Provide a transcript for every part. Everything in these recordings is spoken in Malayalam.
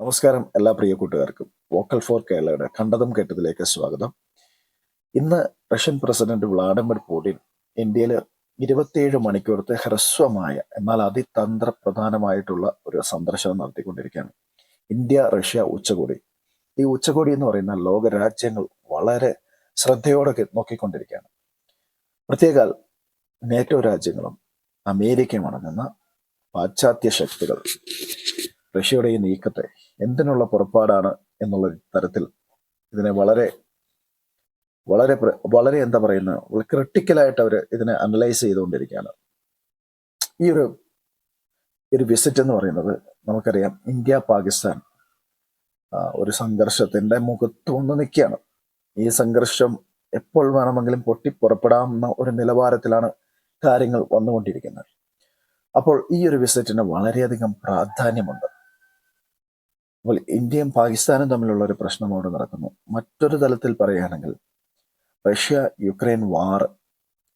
നമസ്കാരം എല്ലാ പ്രിയ കൂട്ടുകാർക്കും. വോക്കൽ ഫോർ കേരളയുടെ കണ്ടതും കേട്ടതിലേക്ക് സ്വാഗതം. ഇന്ന് റഷ്യൻ പ്രസിഡന്റ് വ്ളാഡിമിർ പുടിൻ ഇന്ത്യയിൽ ഇരുപത്തിയേഴ് മണിക്കൂറത്തെ ഹ്രസ്വമായ എന്നാൽ അതിതന്ത്രപ്രധാനമായിട്ടുള്ള ഒരു സന്ദർശനം നടത്തിക്കൊണ്ടിരിക്കുകയാണ്. ഇന്ത്യ റഷ്യ ഉച്ചകോടി. ഈ ഉച്ചകോടി എന്ന് പറയുന്ന ലോക രാജ്യങ്ങൾ വളരെ ശ്രദ്ധയോടെ നോക്കിക്കൊണ്ടിരിക്കുകയാണ്. പ്രത്യേകാൽ നേറ്റോ രാജ്യങ്ങളും അമേരിക്കയും അടങ്ങുന്ന പാശ്ചാത്യ ശക്തികൾ റഷ്യയുടെ ഈ നീക്കത്തെ എന്തിനുള്ള പുറപ്പാടാണ് എന്നുള്ള തരത്തിൽ ഇതിനെ വളരെ വളരെ വളരെ എന്താ പറയുന്ന ക്രിട്ടിക്കലായിട്ട് അവർ ഇതിനെ അനലൈസ് ചെയ്തുകൊണ്ടിരിക്കുകയാണ്. ഈ ഒരു ഒരു വിസിറ്റ് എന്ന് പറയുന്നത് നമുക്കറിയാം ഇന്ത്യ പാകിസ്ഥാൻ ഒരു സംഘർഷത്തിന്റെ മുഖത്ത് വന്ന് നിൽക്കുകയാണ്. ഈ സംഘർഷം എപ്പോൾ വേണമെങ്കിലും പൊട്ടിപ്പുറപ്പെടാവുന്ന ഒരു നിലവാരത്തിലാണ് കാര്യങ്ങൾ വന്നുകൊണ്ടിരിക്കുന്നത്. അപ്പോൾ ഈ ഒരു വിസിറ്റിന് വളരെയധികം പ്രാധാന്യമുണ്ട്. അപ്പോൾ ഇന്ത്യയും പാകിസ്ഥാനും തമ്മിലുള്ള ഒരു പ്രശ്നം അവിടെ നടക്കുന്നു. മറ്റൊരു തലത്തിൽ പറയുകയാണെങ്കിൽ റഷ്യ യുക്രൈൻ വാർ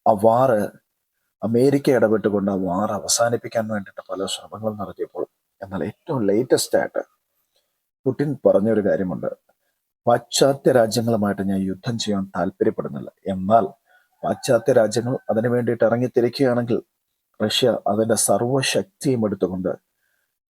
ആ വാറ് അമേരിക്ക ഇടപെട്ടുകൊണ്ട് ആ വാർ അവസാനിപ്പിക്കാൻ വേണ്ടിയിട്ട് പല ശ്രമങ്ങളും നടത്തിയപ്പോൾ എന്നാൽ ഏറ്റവും ലേറ്റസ്റ്റ് ആയിട്ട് പുടിൻ പറഞ്ഞൊരു കാര്യമുണ്ട്. പാശ്ചാത്യ രാജ്യങ്ങളുമായിട്ട് ഞാൻ യുദ്ധം ചെയ്യാൻ താല്പര്യപ്പെടുന്നില്ല. എന്നാൽ പാശ്ചാത്യ രാജ്യങ്ങൾ അതിനു വേണ്ടിയിട്ട് ഇറങ്ങിത്തിരിക്കുകയാണെങ്കിൽ റഷ്യ അതിന്റെ സർവശക്തിയും എടുത്തുകൊണ്ട്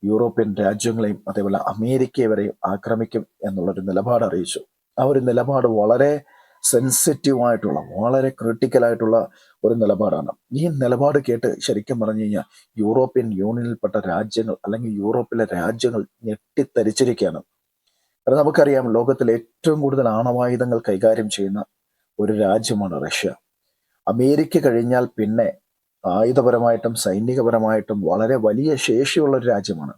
യൂറോപ്യൻ രാജ്യങ്ങളെയും അതേപോലെ അമേരിക്കയെ വരെയും ആക്രമിക്കും എന്നുള്ളൊരു നിലപാട് അറിയിച്ചു. ആ ഒരു നിലപാട് വളരെ സെൻസിറ്റീവ് ആയിട്ടുള്ള വളരെ ക്രിട്ടിക്കൽ ആയിട്ടുള്ള ഒരു നിലപാടാണ്. ഈ നിലപാട് കേട്ട് ശരിക്കും പറഞ്ഞു കഴിഞ്ഞാൽ യൂറോപ്യൻ യൂണിയനിൽപ്പെട്ട രാജ്യങ്ങൾ അല്ലെങ്കിൽ യൂറോപ്പിലെ രാജ്യങ്ങൾ ഞെട്ടിത്തരിച്ചിരിക്കുകയാണ്. കാരണം നമുക്കറിയാം ലോകത്തിൽ ഏറ്റവും കൂടുതൽ ആണവായുധങ്ങൾ കൈകാര്യം ചെയ്യുന്ന ഒരു രാജ്യമാണ് റഷ്യ. അമേരിക്ക കഴിഞ്ഞാൽ പിന്നെ ആയുധപരമായിട്ടും സൈനികപരമായിട്ടും വളരെ വലിയ ശേഷിയുള്ള ഒരു രാജ്യമാണ്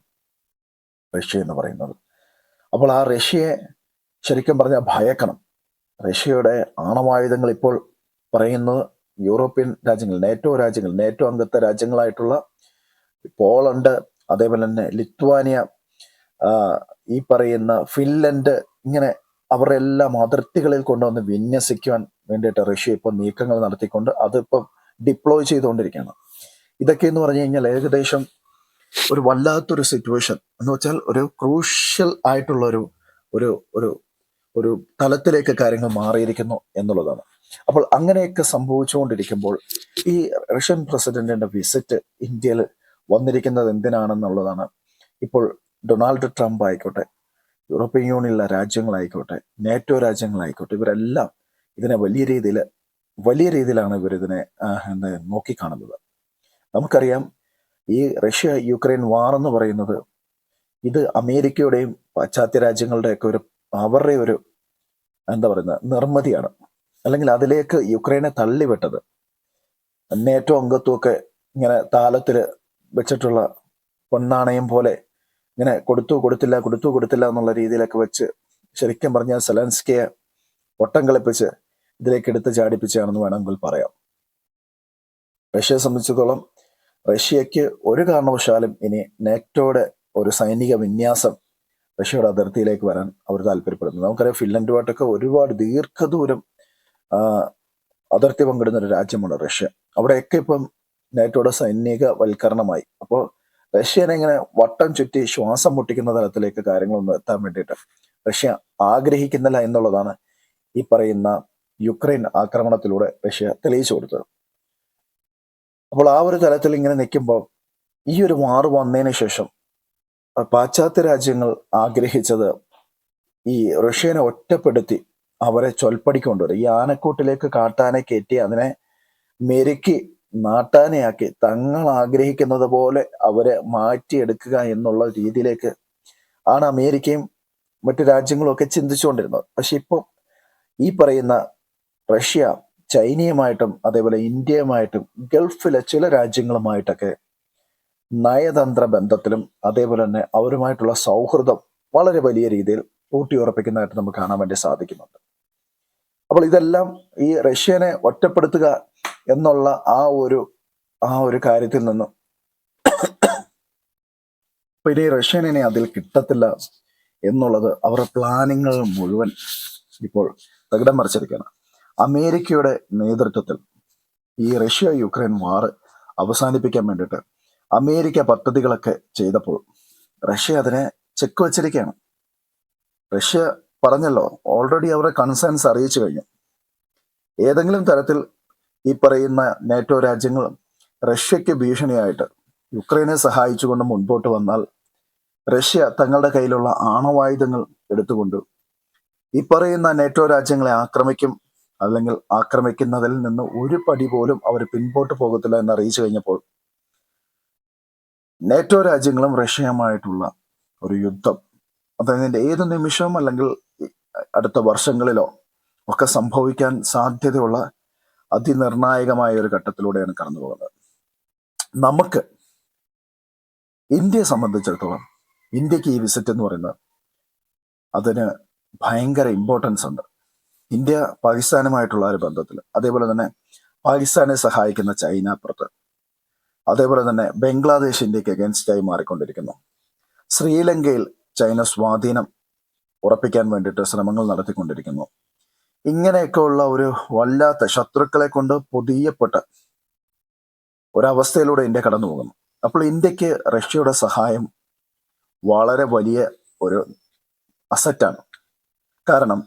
റഷ്യ എന്ന് പറയുന്നത്. അപ്പോൾ ആ റഷ്യയെ ശരിക്കും പറഞ്ഞാൽ ഭയക്കണം. റഷ്യയുടെ ആണവായുധങ്ങൾ ഇപ്പോൾ പറയുന്നത് യൂറോപ്യൻ രാജ്യങ്ങൾ നേറ്റോ രാജ്യങ്ങൾ നേറ്റോ അംഗത്വ രാജ്യങ്ങളായിട്ടുള്ള പോളണ്ട് അതേപോലെ തന്നെ ലിത്വാനിയ ഈ പറയുന്ന ഫിൻലൻഡ് ഇങ്ങനെ അവരുടെ എല്ലാം അതിർത്തികളിൽ കൊണ്ടുവന്ന് വിന്യസിക്കുവാൻ വേണ്ടിയിട്ട് റഷ്യ ഇപ്പോൾ നീക്കങ്ങൾ നടത്തിക്കൊണ്ട് അതിപ്പം ഡിപ്ലോയ് ചെയ്തുകൊണ്ടിരിക്കുകയാണ്. ഇതൊക്കെ എന്ന് പറഞ്ഞു കഴിഞ്ഞാൽ ഏകദേശം ഒരു വല്ലാത്തൊരു സിറ്റുവേഷൻ എന്ന് വെച്ചാൽ ഒരു ക്രൂഷ്യൽ ആയിട്ടുള്ള ഒരു ഒരു ഒരു ഒരു തലത്തിലേക്ക് കാര്യങ്ങൾ മാറിയിരിക്കുന്നു എന്നുള്ളതാണ്. അപ്പോൾ അങ്ങനെയൊക്കെ സംഭവിച്ചുകൊണ്ടിരിക്കുമ്പോൾ ഈ റഷ്യൻ പ്രസിഡന്റിന്റെ വിസിറ്റ് ഇന്ത്യയിൽ വന്നിരിക്കുന്നത് എന്തിനാണെന്നുള്ളതാണ്. ഇപ്പോൾ ഡൊണാൾഡ് ട്രംപ് ആയിക്കോട്ടെ യൂറോപ്യൻ യൂണിയനിലെ രാജ്യങ്ങളായിക്കോട്ടെ നേറ്റോ രാജ്യങ്ങളായിക്കോട്ടെ ഇവരെല്ലാം ഇതിനെ വലിയ രീതിയിൽ വലിയ രീതിയിലാണ് ഇവർ ഇതിനെ നോക്കിക്കാണുന്നത്. നമുക്കറിയാം ഈ റഷ്യ യുക്രൈൻ വാർ എന്ന് പറയുന്നത് ഇത് അമേരിക്കയുടെയും പാശ്ചാത്യ രാജ്യങ്ങളുടെയൊക്കെ ഒരു അവരുടെ ഒരു എന്താ പറയുന്നത് നിർമ്മിതിയാണ്. അല്ലെങ്കിൽ അതിലേക്ക് യുക്രൈനെ തള്ളിവിട്ടത്. നേറ്റോ അംഗത്വമൊക്കെ ഇങ്ങനെ താലത്തിൽ വെച്ചിട്ടുള്ള പൊന്നാണയം പോലെ ഇങ്ങനെ കൊടുത്തു കൊടുത്തില്ല കൊടുത്തു കൊടുത്തില്ല എന്നുള്ള രീതിയിലൊക്കെ വെച്ച് ശരിക്കും പറഞ്ഞാൽ സെലൻസ്കിയെ ഒട്ടം കളിപ്പിച്ച് ഇതിലേക്ക് എടുത്ത് ചാടിപ്പിച്ചാണെന്ന് വേണമെങ്കിൽ പറയാം. റഷ്യയെ സംബന്ധിച്ചിടത്തോളം റഷ്യയ്ക്ക് ഒരു കാരണവശാലും ഇനി നാറ്റോയുടെ ഒരു സൈനിക വിന്യാസം റഷ്യയുടെ അതിർത്തിയിലേക്ക് വരാൻ അവർ താല്പര്യപ്പെടുന്നു. നമുക്കറിയാം ഫിൻലൻഡുമായിട്ടൊക്കെ ഒരുപാട് ദീർഘദൂരം അതിർത്തി പങ്കിടുന്ന ഒരു രാജ്യമാണ് റഷ്യ. അവിടെയൊക്കെ ഇപ്പം നേറ്റോയുടെ സൈനിക വൽക്കരണമായി അപ്പോൾ റഷ്യനെ ഇങ്ങനെ വട്ടം ചുറ്റി ശ്വാസം മുട്ടിക്കുന്ന തരത്തിലേക്ക് കാര്യങ്ങളൊന്നും എത്താൻ വേണ്ടിയിട്ട് റഷ്യ ആഗ്രഹിക്കുന്നില്ല എന്നുള്ളതാണ് ഈ പറയുന്ന യുക്രൈൻ ആക്രമണത്തിലൂടെ റഷ്യ തെളിയിച്ചു കൊടുത്തത്. അപ്പോൾ ആ ഒരു തലത്തിൽ ഇങ്ങനെ നിൽക്കുമ്പോൾ ഈ ഒരു മാറു വന്നതിന് ശേഷം പാശ്ചാത്യ രാജ്യങ്ങൾ ആഗ്രഹിച്ചത് ഈ റഷ്യനെ ഒറ്റപ്പെടുത്തി അവരെ ചൊൽപ്പടിക്ക് കൊണ്ടുവരും ഈ ആനക്കൂട്ടിലേക്ക് കാട്ടാനെ കയറ്റി അതിനെ മെരുക്കി നാട്ടാനയാക്കി തങ്ങൾ ആഗ്രഹിക്കുന്നത് പോലെ അവരെ മാറ്റിയെടുക്കുക എന്നുള്ള രീതിയിലേക്ക് ആണ് അമേരിക്കയും മറ്റു രാജ്യങ്ങളും ഒക്കെ ചിന്തിച്ചുകൊണ്ടിരുന്നത്. പക്ഷെ ഇപ്പം ഈ പറയുന്ന റഷ്യ ചൈനയുമായിട്ടും അതേപോലെ ഇന്ത്യയുമായിട്ടും ഗൾഫിലെ ചില രാജ്യങ്ങളുമായിട്ടൊക്കെ നയതന്ത്ര ബന്ധത്തിലും അതേപോലെ തന്നെ അവരുമായിട്ടുള്ള സൗഹൃദം വളരെ വലിയ രീതിയിൽ ഊട്ടിയുറപ്പിക്കുന്നതായിട്ട് നമുക്ക് കാണാൻ വേണ്ടി സാധിക്കുന്നുണ്ട്. അപ്പോൾ ഇതെല്ലാം ഈ റഷ്യനെ ഒറ്റപ്പെടുത്തുക എന്നുള്ള ആ ഒരു ആ ഒരു കാര്യത്തിൽ നിന്നും പിന്നെ ഇനി റഷ്യനെ അതിൽ കിട്ടത്തില്ല എന്നുള്ളത് അവരുടെ പ്ലാനിങ്ങൾ മുഴുവൻ ഇപ്പോൾ തകിടം മറിച്ചിരിക്കുകയാണ്. അമേരിക്കയുടെ നേതൃത്വത്തിൽ ഈ റഷ്യ യുക്രൈൻ വാർ അവസാനിപ്പിക്കാൻ വേണ്ടിയിട്ട് അമേരിക്ക പദ്ധതികളൊക്കെ ചെയ്തപ്പോൾ റഷ്യ അതിനെ ചെക്ക് വച്ചിരിക്കുകയാണ്. റഷ്യ പറഞ്ഞല്ലോ ഓൾറെഡി അവരുടെ കൺസേൺസ് അറിയിച്ചു കഴിഞ്ഞു. ഏതെങ്കിലും തരത്തിൽ ഈ പറയുന്ന നാറ്റോ രാജ്യങ്ങൾ റഷ്യയ്ക്ക് ഭീഷണിയായിട്ട് യുക്രൈനെ സഹായിച്ചുകൊണ്ട് മുൻപോട്ട് വന്നാൽ റഷ്യ തങ്ങളുടെ കയ്യിലുള്ള ആണവായുധങ്ങൾ എടുത്തുകൊണ്ട് ഈ പറയുന്ന നേറ്റോ രാജ്യങ്ങളെ ആക്രമിക്കും അല്ലെങ്കിൽ ആക്രമിക്കുന്നതിൽ നിന്ന് ഒരു പടി പോലും അവർ പിൻപോട്ട് പോകത്തില്ല എന്ന് അറിയിച്ചു കഴിഞ്ഞപ്പോൾ നേറ്റോ രാജ്യങ്ങളും റഷ്യയുമായിട്ടുള്ള ഒരു യുദ്ധം അതായത് ഏത് നിമിഷവും അല്ലെങ്കിൽ അടുത്ത വർഷങ്ങളിലോ ഒക്കെ സംഭവിക്കാൻ സാധ്യതയുള്ള അതിനിർണായകമായ ഒരു ഘട്ടത്തിലൂടെയാണ് കടന്നു പോകുന്നത്. നമുക്ക് ഇന്ത്യയെ സംബന്ധിച്ചിടത്തോളം ഇന്ത്യയ്ക്ക് ഈ വിസിറ്റ് എന്ന് പറയുന്നത് അതിന് ഭയങ്കര ഇമ്പോർട്ടൻസ് ഉണ്ട്. ഇന്ത്യ പാകിസ്ഥാനുമായിട്ടുള്ള ഒരു ബന്ധത്തിൽ. അതേപോലെ തന്നെ പാകിസ്ഥാനെ സഹായിക്കുന്ന ചൈന അപ്പുറത്ത് അതേപോലെ തന്നെ ബംഗ്ലാദേശ് ഇന്ത്യയ്ക്ക് അഗേൻസ്റ്റ് ആയി മാറിക്കൊണ്ടിരിക്കുന്നു. ശ്രീലങ്കയിൽ ചൈന സ്വാധീനം ഉറപ്പിക്കാൻ വേണ്ടിയിട്ട് ശ്രമങ്ങൾ നടത്തിക്കൊണ്ടിരിക്കുന്നു. ഇങ്ങനെയൊക്കെയുള്ള ഒരു വല്ലാത്ത ശത്രുക്കളെ കൊണ്ട് പൊതിയപ്പെട്ട ഒരവസ്ഥയിലൂടെ ഇന്ത്യ കടന്നു പോകുന്നു അപ്പോൾ ഇന്ത്യയ്ക്ക് റഷ്യയുടെ സഹായം വളരെ വലിയ ഒരു അസറ്റാണ് കാരണം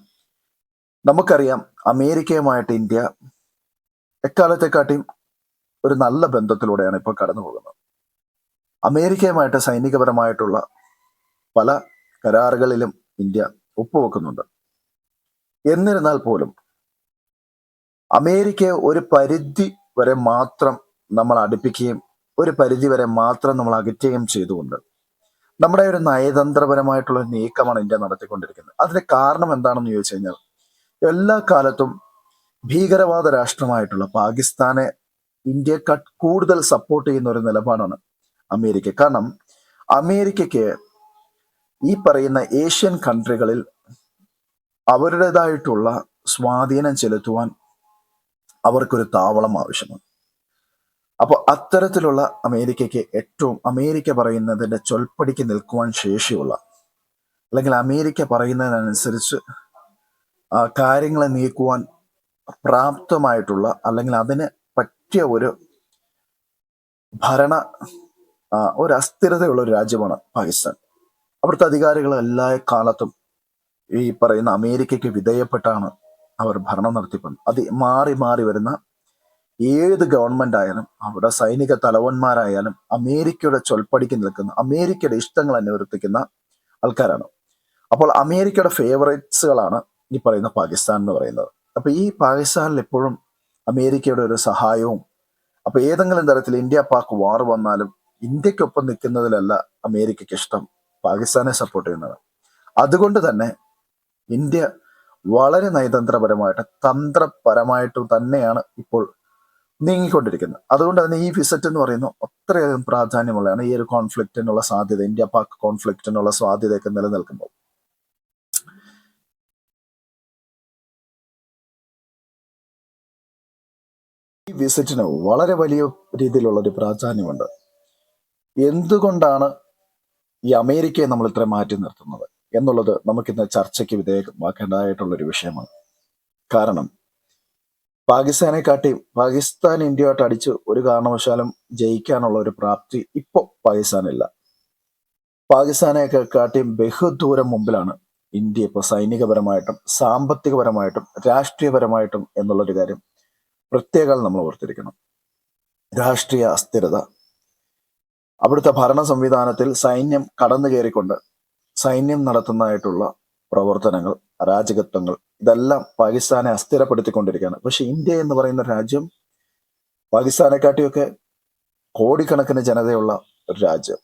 നമുക്കറിയാം അമേരിക്കയുമായിട്ട് ഇന്ത്യ എക്കാലത്തെക്കാട്ടിയും ഒരു നല്ല ബന്ധത്തിലൂടെയാണ് ഇപ്പോൾ കടന്നു പോകുന്നത്. അമേരിക്കയുമായിട്ട് സൈനികപരമായിട്ടുള്ള പല കരാറുകളിലും ഇന്ത്യ ഒപ്പുവെക്കുന്നുണ്ട്. എന്നിരുന്നാൽ പോലും അമേരിക്കയെ ഒരു പരിധി വരെ മാത്രം നമ്മൾ അടുപ്പിക്കുകയും ഒരു പരിധി വരെ മാത്രം നമ്മൾ അകറ്റുകയും ചെയ്തുകൊണ്ട് നമ്മുടെ ഒരു നയതന്ത്രപരമായിട്ടുള്ള നീക്കമാണ് ഇന്ത്യ നടത്തിക്കൊണ്ടിരിക്കുന്നത്. അതിന് കാരണം എന്താണെന്ന് ചോദിച്ചു കഴിഞ്ഞാൽ എല്ലാ കാലത്തും ഭീകരവാദ രാഷ്ട്രമായിട്ടുള്ള പാകിസ്ഥാനെ ഇന്ത്യക്കാൾ കൂടുതൽ സപ്പോർട്ട് ചെയ്യുന്ന ഒരു നിലപാടാണ് അമേരിക്ക. കാരണം അമേരിക്കയ്ക്ക് ഈ പറയുന്ന ഏഷ്യൻ കൺട്രികളിൽ അവരുടേതായിട്ടുള്ള സ്വാധീനം ചെലുത്തുവാൻ അവർക്കൊരു താവളം ആവശ്യമാണ്. അപ്പോൾ അത്തരത്തിലുള്ള അമേരിക്കയ്ക്ക് ഏറ്റവും അമേരിക്ക പറയുന്നതിന്റെ ചൊൽപ്പടിക്ക് നിൽക്കുവാൻ ശേഷിയുള്ള അല്ലെങ്കിൽ അമേരിക്ക പറയുന്നതിനനുസരിച്ച് കാര്യങ്ങളെ നീക്കുവാൻ പ്രാപ്തമായിട്ടുള്ള അല്ലെങ്കിൽ അതിന് പറ്റിയ ഒരു ഭരണ ഒരു അസ്ഥിരതയുള്ള ഒരു രാജ്യമാണ് പാകിസ്ഥാൻ. അവിടുത്തെ അധികാരികൾ എല്ലാ കാലത്തും ഈ പറയുന്ന അമേരിക്കയ്ക്ക് വിധേയപ്പെട്ടാണ് അവർ ഭരണം നടത്തിപ്പോകുന്നത് അത് മാറി മാറി വരുന്ന ഏത് ഗവൺമെന്റ് ആയാലും അവരുടെ സൈനിക തലവന്മാരായാലും അമേരിക്കയുടെ ചൊൽപ്പടിക്ക് നിൽക്കുന്ന അമേരിക്കയുടെ ഇഷ്ടങ്ങൾ അനുവർത്തിക്കുന്ന ആൾക്കാരാണ്. അപ്പോൾ അമേരിക്കയുടെ ഫേവറേറ്റ്സുകളാണ് ഈ പറയുന്ന പാകിസ്ഥാൻ എന്ന് പറയുന്നത്. അപ്പൊ ഈ പാകിസ്ഥാനിൽ എപ്പോഴും അമേരിക്കയുടെ ഒരു സഹായവും അപ്പൊ ഏതെങ്കിലും തരത്തിൽ ഇന്ത്യ പാക് വാർ വന്നാലും ഇന്ത്യക്കൊപ്പം നിൽക്കുന്നതിലല്ല അമേരിക്കയ്ക്ക് ഇഷ്ടം പാകിസ്ഥാനെ സപ്പോർട്ട് ചെയ്യുന്നത്. അതുകൊണ്ട് തന്നെ ഇന്ത്യ വളരെ നയതന്ത്രപരമായിട്ട് തന്ത്രപരമായിട്ടും തന്നെയാണ് ഇപ്പോൾ നീങ്ങിക്കൊണ്ടിരിക്കുന്നത്. അതുകൊണ്ട് തന്നെ ഈ വിസിറ്റ് എന്ന് പറയുന്നത് അത്രയധികം പ്രാധാന്യമുള്ളതാണ് ഈ ഒരു കോൺഫ്ലിക്റ്റിനുള്ള സാധ്യത ഇന്ത്യ പാക് കോൺഫ്ലിക്റ്റിനുള്ള സാധ്യതയൊക്കെ നിലനിൽക്കുമ്പോൾ. വിസിറ്റിന് വളരെ വലിയ രീതിയിലുള്ള ഒരു പ്രാധാന്യമുണ്ട്. എന്തുകൊണ്ടാണ് ഈ അമേരിക്കയെ നമ്മൾ ഇത്ര മാറ്റി നിർത്തുന്നത് എന്നുള്ളത് നമുക്കിന്ന് ചർച്ചയ്ക്ക് വിധേയമാക്കേണ്ടതായിട്ടുള്ളൊരു വിഷയമാണ്. കാരണം പാകിസ്ഥാനെ കാട്ടി പാകിസ്ഥാൻ ഇന്ത്യയായിട്ട് അടിച്ച് ഒരു കാരണവശാലും ജയിക്കാനുള്ള ഒരു പ്രാപ്തി ഇപ്പോൾ പാകിസ്ഥാനില്ല. പാകിസ്ഥാനെയൊക്കെ കാട്ടിയും ബഹുദൂരം മുമ്പിലാണ് ഇന്ത്യ ഇപ്പോൾ സൈനികപരമായിട്ടും സാമ്പത്തികപരമായിട്ടും രാഷ്ട്രീയപരമായിട്ടും എന്നുള്ളൊരു കാര്യം പ്രത്യേകം നമ്മൾ ഓർത്തിരിക്കണം. രാഷ്ട്രീയ അസ്ഥിരത. അവിടുത്തെ ഭരണ സംവിധാനത്തിൽ സൈന്യം കടന്നു കയറിക്കൊണ്ട് സൈന്യം നടത്തുന്നതായിട്ടുള്ള പ്രവർത്തനങ്ങൾ അരാജകത്വങ്ങൾ ഇതെല്ലാം പാകിസ്ഥാനെ അസ്ഥിരപ്പെടുത്തിക്കൊണ്ടിരിക്കുകയാണ്. പക്ഷെ ഇന്ത്യ എന്ന് പറയുന്ന രാജ്യം പാകിസ്ഥാനെക്കാട്ടിയൊക്കെ കോടിക്കണക്കിന് ജനതയുള്ള ഒരു രാജ്യം.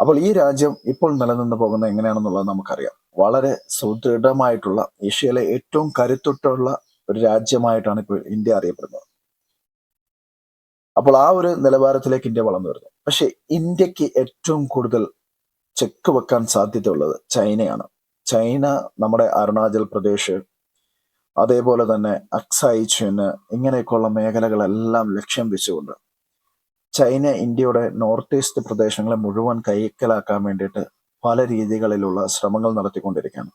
അപ്പോൾ ഈ രാജ്യം ഇപ്പോൾ നിലനിന്ന് പോകുന്നത് എങ്ങനെയാണെന്നുള്ളത് നമുക്കറിയാം. വളരെ സുദൃഢമായിട്ടുള്ള ഏഷ്യയിലെ ഏറ്റവും കരുത്തുറ്റുള്ള ഒരു രാജ്യമായിട്ടാണ് ഇപ്പോൾ ഇന്ത്യ അറിയപ്പെടുന്നത്. അപ്പോൾ ആ ഒരു നിലവാരത്തിലേക്ക് ഇന്ത്യ വളർന്നു വരുന്നു. പക്ഷേ ഇന്ത്യയ്ക്ക് ഏറ്റവും കൂടുതൽ ചെക്ക് വെക്കാൻ സാധ്യതയുള്ളത് ചൈനയാണ്. ചൈന നമ്മുടെ അരുണാചൽ പ്രദേശ് അതേപോലെ തന്നെ അക്സായി ചീന് ഇങ്ങനെയൊക്കെയുള്ള മേഖലകളെല്ലാം ലക്ഷ്യം വെച്ചുകൊണ്ട് ചൈന ഇന്ത്യയുടെ നോർത്ത് ഈസ്റ്റ് പ്രദേശങ്ങളെ മുഴുവൻ കൈക്കലാക്കാൻ വേണ്ടിയിട്ട് പല രീതികളിലുള്ള ശ്രമങ്ങൾ നടത്തിക്കൊണ്ടിരിക്കുകയാണ്.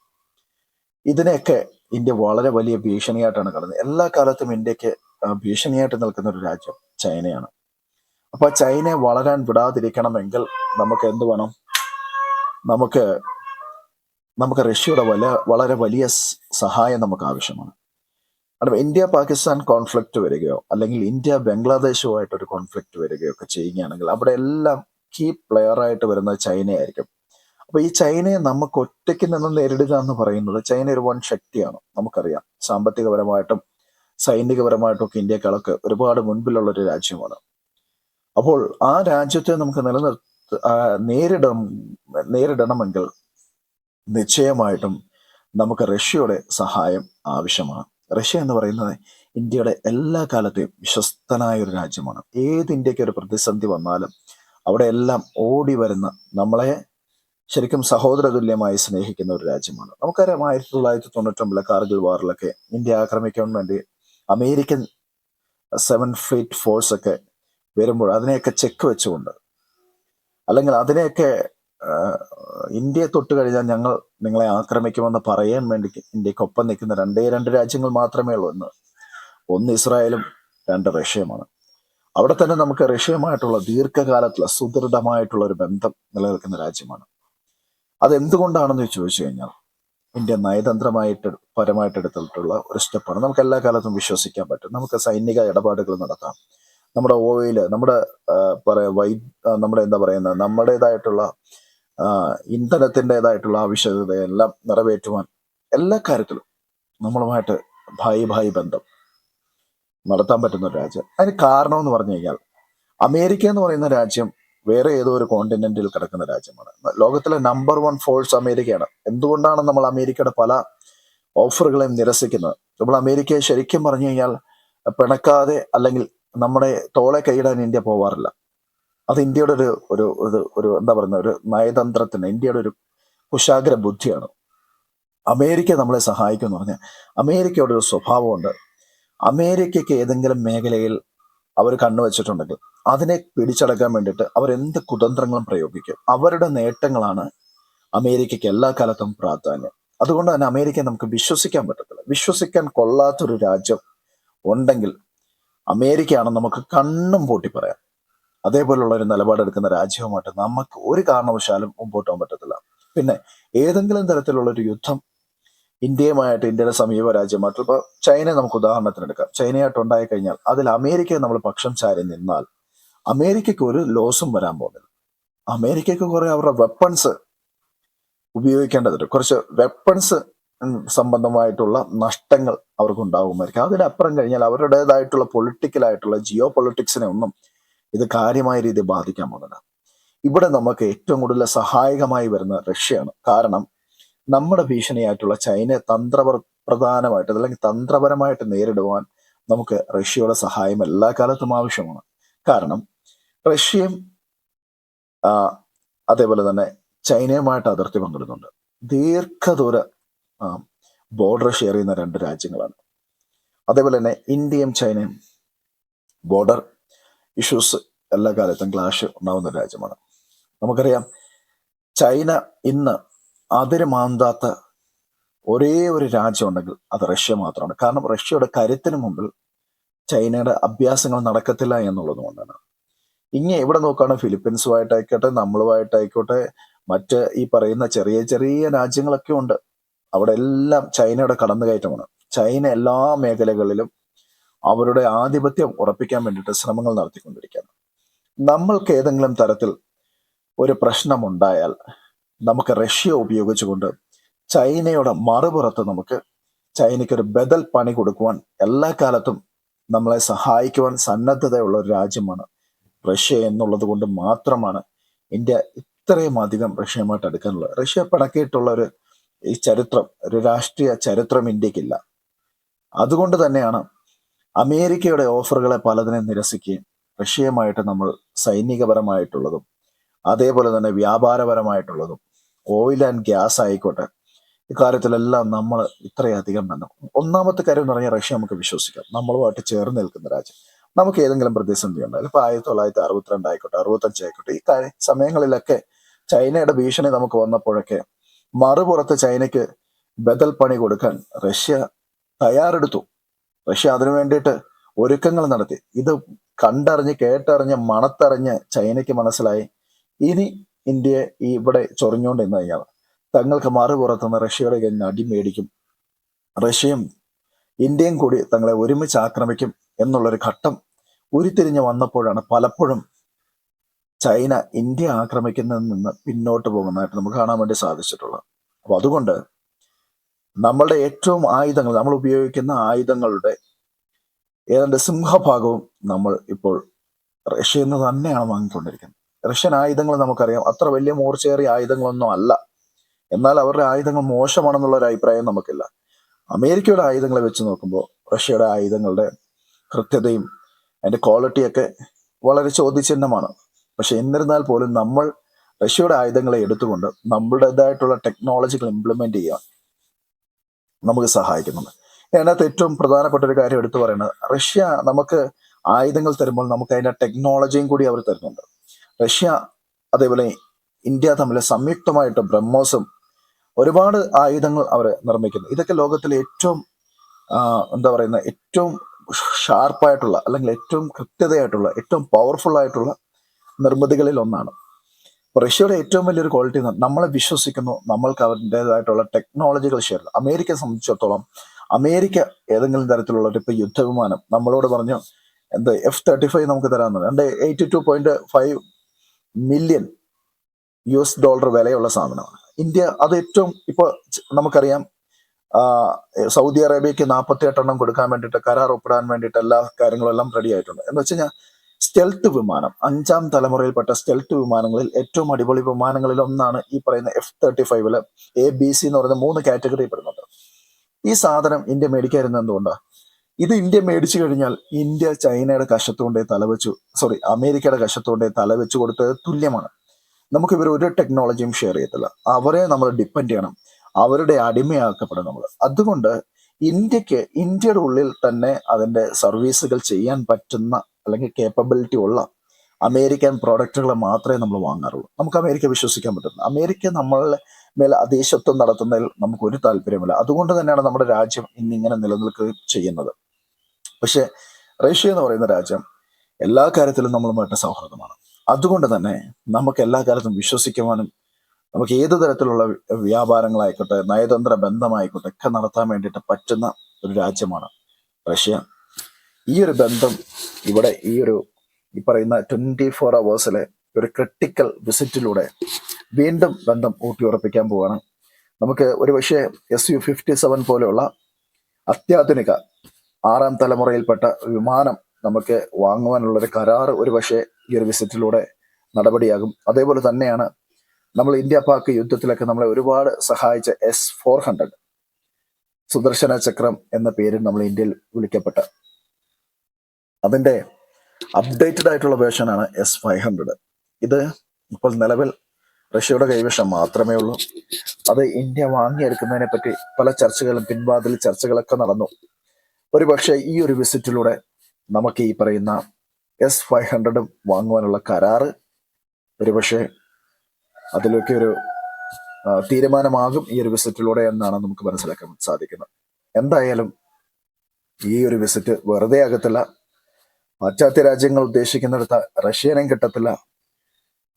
ഇതിനെയൊക്കെ ഇന്ത്യ വളരെ വലിയ ഭീഷണിയായിട്ടാണ് കാണുന്നത് എല്ലാ കാലത്തും ഇന്ത്യയ്ക്ക് ഭീഷണിയായിട്ട് നിൽക്കുന്ന ഒരു രാജ്യം ചൈനയാണ്. അപ്പൊ ചൈനയെ വളരാൻ വിടാതിരിക്കണമെങ്കിൽ നമുക്ക് എന്ത് വേണം? നമുക്ക് നമുക്ക് റഷ്യയുടെ വല വളരെ വലിയ സഹായം നമുക്ക് ആവശ്യമാണ്. കാരണം ഇന്ത്യ പാകിസ്ഥാൻ കോൺഫ്ലിക്റ്റ് വരികയോ അല്ലെങ്കിൽ ഇന്ത്യ ബംഗ്ലാദേശുമായിട്ടൊരു കോൺഫ്ലിക്റ്റ് വരികയോ ഒക്കെ ചെയ്യുകയാണെങ്കിൽ അവിടെ എല്ലാം കീ പ്ലെയറായിട്ട് വരുന്നത് ചൈനയായിരിക്കും. അപ്പൊ ഈ ചൈനയെ നമുക്ക് ഒറ്റയ്ക്ക് നിന്ന് നേരിടുക എന്ന് പറയുന്നത് ചൈന ഒരു വൺ ശക്തിയാണ് നമുക്കറിയാം. സാമ്പത്തികപരമായിട്ടും സൈനികപരമായിട്ടും ഒക്കെ ഇന്ത്യക്കാളൊക്കെ ഒരുപാട് മുൻപിലുള്ള ഒരു രാജ്യമാണ്. അപ്പോൾ ആ രാജ്യത്തെ നമുക്ക് നിലനിർത്ത നേരിടണം നേരിടണമെങ്കിൽ നിശ്ചയമായിട്ടും നമുക്ക് റഷ്യയുടെ സഹായം ആവശ്യമാണ്. റഷ്യ എന്ന് പറയുന്നത് ഇന്ത്യയുടെ എല്ലാ കാലത്തെയും വിശ്വസ്തനായ ഒരു രാജ്യമാണ്. ഏത് ഇന്ത്യയ്ക്ക് ഒരു പ്രതിസന്ധി വന്നാലും അവിടെ എല്ലാം ഓടി വരുന്ന നമ്മളെ ശരിക്കും സഹോദര തുല്യമായി സ്നേഹിക്കുന്ന ഒരു രാജ്യമാണ്. നമുക്കറിയാം ആയിരത്തി തൊള്ളായിരത്തി തൊണ്ണൂറ്റൊമ്പതിലെ കാർഗിൽ വാറിലൊക്കെ ഇന്ത്യ ആക്രമിക്കാൻ വേണ്ടി അമേരിക്കൻ സെവൻ ഫ്ലീറ്റ് ഫോഴ്സ് ഒക്കെ വരുമ്പോൾ അതിനെയൊക്കെ ചെക്ക് വെച്ചുകൊണ്ട് അല്ലെങ്കിൽ അതിനെയൊക്കെ ഇന്ത്യയെ തൊട്ട് കഴിഞ്ഞാൽ ഞങ്ങൾ നിങ്ങളെ ആക്രമിക്കുമെന്ന് പറയാൻ വേണ്ടി ഇന്ത്യക്കൊപ്പം നിൽക്കുന്ന രണ്ടേ രണ്ട് രാജ്യങ്ങൾ മാത്രമേ ഉള്ളൂ എന്ന് ഒന്ന് ഇസ്രായേലും രണ്ട് റഷ്യയുമാണ്. അവിടെ തന്നെ നമുക്ക് റഷ്യയുമായിട്ടുള്ള ദീർഘകാലത്തുള്ള സുദൃഢമായിട്ടുള്ള ഒരു ബന്ധം നിലനിൽക്കുന്ന രാജ്യമാണ്. അതെന്തുകൊണ്ടാണെന്ന് ചോദിച്ചു കഴിഞ്ഞാൽ ഇന്ത്യ നയതന്ത്രമായിട്ട് പരമായിട്ട് എടുത്തിട്ടുള്ള ഒരു സ്റ്റെപ്പാണ്. നമുക്ക് എല്ലാ കാലത്തും വിശ്വസിക്കാൻ പറ്റും. നമുക്ക് സൈനിക ഇടപാടുകൾ നടത്താം. നമ്മുടെ ഓയിൽ നമ്മുടെ പറയാ വൈ നമ്മുടെ എന്താ പറയുന്നത് നമ്മുടേതായിട്ടുള്ള ഇന്ധനത്തിന്റെതായിട്ടുള്ള ആവശ്യകതയെല്ലാം നിറവേറ്റുവാൻ എല്ലാ കാര്യത്തിലും നമ്മളുമായിട്ട് ഭായി ഭായി ബന്ധം നടത്താൻ പറ്റുന്ന ഒരു രാജ്യം. അതിന് കാരണം എന്ന് പറഞ്ഞു കഴിഞ്ഞാൽ അമേരിക്ക എന്ന് പറയുന്ന രാജ്യം വേറെ ഏതോ ഒരു കോണ്ടിനെന്റിൽ കിടക്കുന്ന രാജ്യമാണ്. ലോകത്തിലെ നമ്പർ വൺ ഫോഴ്സ് അമേരിക്കയാണ്. എന്തുകൊണ്ടാണ് നമ്മൾ അമേരിക്കയുടെ പല ഓഫറുകളെയും നിരസിക്കുന്നത്? നമ്മൾ അമേരിക്കയെ ശരിക്കും പറഞ്ഞു കഴിഞ്ഞാൽ പിണക്കാതെ അല്ലെങ്കിൽ നമ്മുടെ തോളെ കൈയിടാൻ ഇന്ത്യ പോവാറില്ല. അത് ഇന്ത്യയുടെ ഒരു ഒരു ഒരു എന്താ പറയുന്ന ഒരു നയതന്ത്രത്തിന് ഇന്ത്യയുടെ ഒരു കുശാഗ്ര ബുദ്ധിയാണ്. അമേരിക്ക നമ്മളെ സഹായിക്കും എന്ന് പറഞ്ഞാൽ അമേരിക്കയുടെ ഒരു സ്വഭാവമുണ്ട്. അമേരിക്കയ്ക്ക് ഏതെങ്കിലും മേഖലയിൽ അവർ കണ്ണുവച്ചിട്ടുണ്ടെങ്കിൽ അതിനെ പിടിച്ചടക്കാൻ വേണ്ടിയിട്ട് അവർ എന്ത് കുതന്ത്രങ്ങളും പ്രയോഗിക്കും. അവരുടെ നേട്ടങ്ങളാണ് അമേരിക്കയ്ക്ക് എല്ലാ കാലത്തും പ്രാധാന്യം. അതുകൊണ്ട് തന്നെ അമേരിക്കയെ നമുക്ക് വിശ്വസിക്കാൻ പറ്റത്തില്ല. വിശ്വസിക്കാൻ കൊള്ളാത്തൊരു രാജ്യം ഉണ്ടെങ്കിൽ അമേരിക്കയാണ് നമുക്ക് കണ്ണും പൂട്ടി പറയാം. അതേപോലുള്ള ഒരു നിലപാടെടുക്കുന്ന രാജ്യവുമായിട്ട് നമുക്ക് ഒരു കാരണവശാലും മുമ്പോട്ട് പോകാൻ പറ്റത്തില്ല. പിന്നെ ഏതെങ്കിലും തരത്തിലുള്ള ഒരു യുദ്ധം ഇന്ത്യയുമായിട്ട് ഇന്ത്യയുടെ സമീപ രാജ്യമായിട്ട് ഇപ്പോൾ ചൈനയെ നമുക്ക് ഉദാഹരണത്തിന് എടുക്കാം. ചൈനയായിട്ട് ഉണ്ടായി കഴിഞ്ഞാൽ അതിൽ അമേരിക്കയെ നമ്മൾ പക്ഷം ചാരി നിന്നാൽ അമേരിക്കയ്ക്ക് ഒരു ലോസും വരാൻ പോകുന്നില്ല. അമേരിക്കയ്ക്ക് കുറെ അവരുടെ വെപ്പൺസ് ഉപയോഗിക്കേണ്ടതുണ്ട്. കുറച്ച് വെപ്പൺസ് സംബന്ധമായിട്ടുള്ള നഷ്ടങ്ങൾ അവർക്ക് ഉണ്ടാകുമായിരിക്കും അതിനപ്പുറം കഴിഞ്ഞാൽ അവരുടേതായിട്ടുള്ള പൊളിറ്റിക്കലായിട്ടുള്ള ജിയോ പൊളിറ്റിക്സിനെ ഒന്നും ഇത് കാര്യമായ രീതിയിൽ ബാധിക്കാൻ പോകുന്നില്ല. ഇവിടെ നമുക്ക് ഏറ്റവും കൂടുതൽ സഹായകമായി വരുന്ന റഷ്യയാണ്. കാരണം നമ്മുടെ ഭീഷണിയായിട്ടുള്ള ചൈനയെ തന്ത്രപര പ്രധാനമായിട്ട് അല്ലെങ്കിൽ തന്ത്രപരമായിട്ട് നേരിടുവാൻ നമുക്ക് റഷ്യയുടെ സഹായം എല്ലാ കാലത്തും ആവശ്യമാണ്. കാരണം റഷ്യയും അതേപോലെ തന്നെ ചൈനയുമായിട്ട് അതിർത്തി പങ്കിടുന്നുണ്ട്. ദീർഘദൂര ബോർഡർ ഷെയർ ചെയ്യുന്ന രണ്ട് രാജ്യങ്ങളാണ്. അതേപോലെ തന്നെ ഇന്ത്യയും ചൈനയും ബോർഡർ ഇഷ്യൂസ് എല്ലാ കാലത്തും ക്ലാഷ് ഉണ്ടാവുന്ന രാജ്യമാണ്. നമുക്കറിയാം ചൈന ഇന്ന് അതിര് മാന്താത്ത ഒരേ ഒരു രാജ്യം ഉണ്ടെങ്കിൽ അത് റഷ്യ മാത്രമാണ്. കാരണം റഷ്യയുടെ കരുത്തിന് മുമ്പിൽ ചൈനയുടെ അഭ്യാസങ്ങൾ നടക്കത്തില്ല എന്നുള്ളത് കൊണ്ടാണ്. ഇങ്ങനെ എവിടെ നോക്കുകയാണ് ഫിലിപ്പീൻസുമായിട്ടായിക്കോട്ടെ നമ്മളുമായിട്ടായിക്കോട്ടെ മറ്റ് ഈ പറയുന്ന ചെറിയ ചെറിയ രാജ്യങ്ങളൊക്കെ ഉണ്ട്. അവിടെ എല്ലാം ചൈനയുടെ കടന്നുകയറ്റമാണ്. ചൈന എല്ലാ മേഖലകളിലും അവരുടെ ആധിപത്യം ഉറപ്പിക്കാൻ വേണ്ടിയിട്ട് ശ്രമങ്ങൾ നടത്തിക്കൊണ്ടിരിക്കുകയാണ്. നമ്മൾക്ക് ഏതെങ്കിലും തരത്തിൽ ഒരു പ്രശ്നമുണ്ടായാൽ നമുക്ക് റഷ്യ ഉപയോഗിച്ചുകൊണ്ട് ചൈനയുടെ മറുപുറത്ത് നമുക്ക് ചൈനയ്ക്ക് ഒരു ബദൽ പണി കൊടുക്കുവാൻ എല്ലാ കാലത്തും നമ്മളെ സഹായിക്കുവാൻ സന്നദ്ധതയുള്ള ഒരു രാജ്യമാണ് റഷ്യ എന്നുള്ളത് കൊണ്ട് മാത്രമാണ് ഇന്ത്യ ഇത്രയും അധികം റഷ്യയുമായിട്ട് അടുക്കാനുള്ളത്. റഷ്യ പിണക്കിയിട്ടുള്ള ഒരു ഈ ചരിത്രം ഒരു രാഷ്ട്രീയ ചരിത്രം ഇന്ത്യക്കില്ല. അതുകൊണ്ട് തന്നെയാണ് അമേരിക്കയുടെ ഓഫറുകളെ പലതിനെ നിരസിക്കുകയും റഷ്യയുമായിട്ട് നമ്മൾ സൈനികപരമായിട്ടുള്ളതും അതേപോലെ തന്നെ വ്യാപാരപരമായിട്ടുള്ളതും ഓയിൽ ആൻഡ് ഗ്യാസ് ആയിക്കോട്ടെ. ഇക്കാര്യത്തിലെല്ലാം നമ്മൾ ഇത്രയധികം ബന്ധം ഒന്നാമത്തെ കാര്യം എന്ന് പറഞ്ഞാൽ റഷ്യ നമുക്ക് വിശ്വസിക്കാം. നമ്മളുമായിട്ട് ചേർന്ന് നിൽക്കുന്ന രാജ്യം. നമുക്ക് ഏതെങ്കിലും പ്രതിസന്ധി ഉണ്ടായാലും ഇപ്പൊ ആയിരത്തി തൊള്ളായിരത്തി അറുപത്തിരണ്ട് ആയിക്കോട്ടെ അറുപത്തഞ്ച് ആയിക്കോട്ടെ ഈ കാര്യ സമയങ്ങളിലൊക്കെ ചൈനയുടെ ഭീഷണി നമുക്ക് വന്നപ്പോഴൊക്കെ മറുപുറത്ത് ചൈനയ്ക്ക് ബദൽ പണി കൊടുക്കാൻ റഷ്യ തയ്യാറെടുത്തു. റഷ്യ അതിനു വേണ്ടിയിട്ട് ഒരുക്കങ്ങൾ നടത്തി. ഇത് കണ്ടറിഞ്ഞ് കേട്ടറിഞ്ഞ് മണത്തറിഞ്ഞ് ചൈനയ്ക്ക് മനസ്സിലായി. ഇനി ഇന്ത്യയെ ഈ ഇവിടെ ചൊറിഞ്ഞുകൊണ്ട് എന്ന് കഴിഞ്ഞാൽ തങ്ങൾക്ക് മറുപുറത്തുനിന്ന് റഷ്യയുടെ കയ്യിൽ നിന്ന് അടി മേടിക്കും. റഷ്യയും ഇന്ത്യയും കൂടി തങ്ങളെ ഒരുമിച്ച് ആക്രമിക്കും എന്നുള്ളൊരു ഘട്ടം ഉരുത്തിരിഞ്ഞ് വന്നപ്പോഴാണ് പലപ്പോഴും ചൈന ഇന്ത്യ ആക്രമിക്കുന്നതിൽ നിന്ന് പിന്നോട്ട് പോകുന്നതായിട്ട് നമുക്ക് കാണാൻ വേണ്ടി സാധിച്ചിട്ടുള്ളത്. അപ്പൊ അതുകൊണ്ട് നമ്മളുടെ ഏറ്റവും ആയുധങ്ങൾ നമ്മൾ ഉപയോഗിക്കുന്ന ആയുധങ്ങളുടെ ഏതാണ്ട് സിംഹഭാഗവും നമ്മൾ ഇപ്പോൾ റഷ്യയിൽ നിന്ന് തന്നെയാണ് വാങ്ങിക്കൊണ്ടിരിക്കുന്നത്. റഷ്യൻ ആയുധങ്ങൾ നമുക്കറിയാം. അത്ര വലിയ മൂർച്ചയേറിയ ആയുധങ്ങളൊന്നും അല്ല. എന്നാൽ അവരുടെ ആയുധങ്ങൾ മോശമാണെന്നുള്ള ഒരു അഭിപ്രായം നമുക്കില്ല. അമേരിക്കയുടെ ആയുധങ്ങളെ വെച്ച് നോക്കുമ്പോൾ റഷ്യയുടെ ആയുധങ്ങളുടെ കൃത്യതയും അതിന്റെ ക്വാളിറ്റിയൊക്കെ വളരെ ചോദ്യചിഹ്നമാണ്. പക്ഷെ എന്നിരുന്നാൽ പോലും നമ്മൾ റഷ്യയുടെ ആയുധങ്ങളെ എടുത്തുകൊണ്ട് നമ്മുടേതായിട്ടുള്ള ടെക്നോളജികൾ ഇംപ്ലിമെന്റ് ചെയ്യാൻ നമുക്ക് സഹായിക്കുന്നുണ്ട് അതിനകത്ത് ഏറ്റവും പ്രധാനപ്പെട്ട ഒരു കാര്യം എടുത്തു പറയുന്നത് റഷ്യ നമുക്ക് ആയുധങ്ങൾ തരുമ്പോൾ നമുക്ക് അതിന്റെ ടെക്നോളജിയും കൂടി അവർ തരുന്നുണ്ട്. റഷ്യ അതേപോലെ ഇന്ത്യ തമ്മിൽ സംയുക്തമായിട്ട് ബ്രഹ്മോസും ഒരുപാട് ആയുധങ്ങൾ അവർ നിർമ്മിക്കുന്നു. ഇതൊക്കെ ലോകത്തിലെ ഏറ്റവും എന്താ പറയുന്ന ഏറ്റവും ഷാർപ്പായിട്ടുള്ള അല്ലെങ്കിൽ ഏറ്റവും കൃത്യതയായിട്ടുള്ള ഏറ്റവും പവർഫുൾ ആയിട്ടുള്ള നിർമ്മിതികളിൽ ഒന്നാണ്. റഷ്യയുടെ ഏറ്റവും വലിയൊരു ക്വാളിറ്റി നമ്മളെ വിശ്വസിക്കുന്നു നമ്മൾക്ക് അവരുടേതായിട്ടുള്ള ടെക്നോളജികൾ ഷെയർ അമേരിക്കയെ സംബന്ധിച്ചിടത്തോളം അമേരിക്ക ഏതെങ്കിലും തരത്തിലുള്ള ഒരു ഇപ്പൊ യുദ്ധവിമാനം നമ്മളോട് പറഞ്ഞു എന്താ എഫ് തേർട്ടി ഫൈവ് നമുക്ക് തരാമെന്ന് രണ്ട് eighty two point five million U S dollar വിലയുള്ള സാധനമാണ്. ഇന്ത്യ അത് ഏറ്റവും ഇപ്പോൾ നമുക്കറിയാം സൗദി അറേബ്യക്ക് നാൽപ്പത്തി എട്ടെണ്ണം കൊടുക്കാൻ വേണ്ടിയിട്ട് കരാർ ഒപ്പിടാൻ വേണ്ടിയിട്ട് എല്ലാ കാര്യങ്ങളും എല്ലാം റെഡി ആയിട്ടുണ്ട്. എന്ന് വെച്ച് സ്റ്റെൽത്ത് വിമാനം അഞ്ചാം തലമുറയിൽപ്പെട്ട സ്റ്റെൽത്ത് വിമാനങ്ങളിൽ ഏറ്റവും അടിപൊളി വിമാനങ്ങളിൽ ഒന്നാണ് ഈ പറയുന്ന എഫ് തേർട്ടി ഫൈവിൽ എ ബി സി എന്ന് പറയുന്ന മൂന്ന് കാറ്റഗറി പെടുന്നുണ്ട്. ഈ സാധനം ഇന്ത്യ മേടിക്കാതിരുന്നത് എന്തുകൊണ്ടാണ് ഇത് ഇന്ത്യ മേടിച്ചു കഴിഞ്ഞാൽ ഇന്ത്യ ചൈനയുടെ കഷത്തോണ്ടേ തലവെച്ചു സോറി അമേരിക്കയുടെ കഷത്തോണ്ടേ തലവെച്ചു കൊടുത്തത് തുല്യമാണ്. നമുക്ക് ഇവർ ഒരു ടെക്നോളജിയും ഷെയർ ചെയ്യത്തില്ല. അവരെ നമ്മൾ ഡിപ്പെൻഡ് ചെയ്യണം. അവരുടെ അടിമയാക്കപ്പെടും നമ്മൾ. അതുകൊണ്ട് ഇന്ത്യയ്ക്ക് ഇന്ത്യയുടെ ഉള്ളിൽ തന്നെ അതിന്റെ സർവീസുകൾ ചെയ്യാൻ പറ്റുന്ന അല്ലെങ്കിൽ കേപ്പബിലിറ്റി ഉള്ള അമേരിക്കൻ പ്രോഡക്റ്റുകൾ മാത്രമേ നമ്മൾ വാങ്ങാറുള്ളൂ. നമുക്ക് അമേരിക്ക വിശ്വസിക്കാൻ പറ്റുന്നു അമേരിക്ക നമ്മളെ മേൽ അതീശത്വം നടത്തുന്നതിൽ നമുക്ക് ഒരു താല്പര്യമില്ല അതുകൊണ്ട് തന്നെയാണ് നമ്മുടെ രാജ്യം ഇന്നിങ്ങനെ നിലനിൽക്കുകയും ചെയ്യുന്നത്. പക്ഷെ റഷ്യ എന്ന് പറയുന്ന രാജ്യം എല്ലാ കാര്യത്തിലും നമ്മളുമായിട്ട് സൗഹൃദമാണ്. അതുകൊണ്ട് തന്നെ നമുക്ക് എല്ലാ കാലത്തും വിശ്വസിക്കുവാനും നമുക്ക് ഏത് തരത്തിലുള്ള വ്യാപാരങ്ങളായിക്കോട്ടെ നയതന്ത്ര ബന്ധമായിക്കോട്ടെ ഒക്കെ നടത്താൻ വേണ്ടിയിട്ട് പറ്റുന്ന ഒരു രാജ്യമാണ് റഷ്യ. ഈ ഒരു ബന്ധം ഇവിടെ ഈ ഒരു ഈ പറയുന്ന ട്വന്റി ഫോർ അവേഴ്സിലെ ഒരു ക്രിട്ടിക്കൽ വിസിറ്റിലൂടെ വീണ്ടും ബന്ധം ഊട്ടിയുറപ്പിക്കാൻ പോവാണ്. നമുക്ക് ഒരു പക്ഷേ എസ് യു ഫിഫ്റ്റി സെവൻ പോലെയുള്ള അത്യാധുനിക ആറാം തലമുറയിൽപ്പെട്ട വിമാനം നമുക്ക് വാങ്ങുവാനുള്ള ഒരു കരാർ ഒരു പക്ഷേ ഈ ഒരു വിസിറ്റിലൂടെ നടപടിയാകും. അതേപോലെ തന്നെയാണ് നമ്മൾ ഇന്ത്യ പാക് യുദ്ധത്തിലൊക്കെ നമ്മളെ ഒരുപാട് സഹായിച്ച എസ് ഫോർ ഹൺഡ്രഡ് സുദർശന ചക്രം എന്ന പേരിൽ നമ്മൾ ഇന്ത്യയിൽ വിളിക്കപ്പെട്ട അതിന്റെ അപ്ഡേറ്റഡ് ആയിട്ടുള്ള വേർഷനാണ് എസ് ഫൈവ് ഹൺഡ്രഡ്. ഇത് ഇപ്പോൾ നിലവിൽ റഷ്യയുടെ കൈവശം മാത്രമേ ഉള്ളൂ. അത് ഇന്ത്യ വാങ്ങിയെടുക്കുന്നതിനെ പറ്റി പല ചർച്ചകളും പിൻവാതിൽ ചർച്ചകളൊക്കെ നടന്നു. ഒരു പക്ഷേ ഈ ഒരു വിസിറ്റിലൂടെ നമുക്ക് ഈ പറയുന്ന എസ് ഫൈവ് ഹൺഡ്രഡും വാങ്ങുവാനുള്ള കരാറ് ഒരുപക്ഷെ അതിലൊക്കെ ഒരു തീരുമാനമാകും ഈ ഒരു വിസിറ്റിലൂടെ എന്നാണ് നമുക്ക് മനസ്സിലാക്കാൻ സാധിക്കുന്നത്. എന്തായാലും ഈ ഒരു വിസിറ്റ് വെറുതെ ആകത്തില്ല പാശ്ചാത്യ രാജ്യങ്ങൾ ഉദ്ദേശിക്കുന്നിടത്ത് റഷ്യനും കിട്ടത്തില്ല.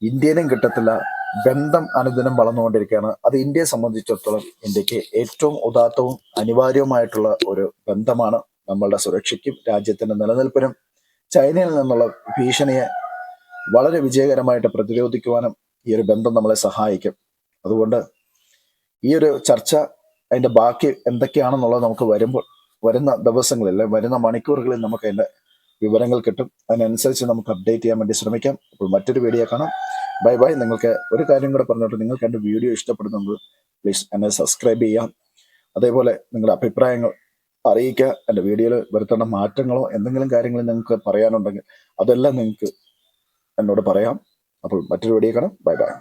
ഇന്ത്യനും കിട്ടത്തില്ല. ബന്ധം അനുദിനം വളർന്നുകൊണ്ടിരിക്കുകയാണ്. അത് ഇന്ത്യയെ സംബന്ധിച്ചിടത്തോളം ഇന്ത്യയ്ക്ക് ഏറ്റവും ഉദാത്തവും അനിവാര്യവുമായിട്ടുള്ള ഒരു ബന്ധമാണ് നമ്മളുടെ സുരക്ഷയ്ക്കും രാജ്യത്തിന്റെ നിലനിൽപ്പിനും ചൈനയിൽ നിന്നുള്ള ഭീഷണിയെ വളരെ വിജയകരമായിട്ട് പ്രതിരോധിക്കുവാനും ഈ ഒരു ബന്ധം നമ്മളെ സഹായിക്കും. അതുകൊണ്ട് ഈ ഒരു ചർച്ച അതിന്റെ ബാക്കി എന്തൊക്കെയാണെന്നുള്ളത് നമുക്ക് വരുമ്പോൾ വരുന്ന ദിവസങ്ങളിൽ വരുന്ന മണിക്കൂറുകളിൽ നമുക്ക് അതിന്റെ വിവരങ്ങൾ കിട്ടും. അതിനനുസരിച്ച് നമുക്ക് അപ്ഡേറ്റ് ചെയ്യാൻ വേണ്ടി ശ്രമിക്കാം. അപ്പോൾ മറ്റൊരു വീഡിയോ കാണാം. ബൈ ബൈ നിങ്ങൾക്ക് ഒരു കാര്യം കൂടെ പറഞ്ഞിട്ട്. നിങ്ങൾക്ക് എന്റെ വീഡിയോ ഇഷ്ടപ്പെടുന്നെങ്കിൽ പ്ലീസ് എന്നെ സബ്സ്ക്രൈബ് ചെയ്യാം. അതേപോലെ നിങ്ങളുടെ അഭിപ്രായങ്ങൾ അറിയിക്കുക. എന്റെ വീഡിയോയിൽ വരുത്തേണ്ട മാറ്റങ്ങളോ എന്തെങ്കിലും കാര്യങ്ങൾ നിങ്ങൾക്ക് പറയാനുണ്ടെങ്കിൽ അതെല്ലാം നിങ്ങൾക്ക് എന്നോട് പറയാം. അപ്പോൾ മറ്റൊരു വീഡിയോ കാണാം. Bye bye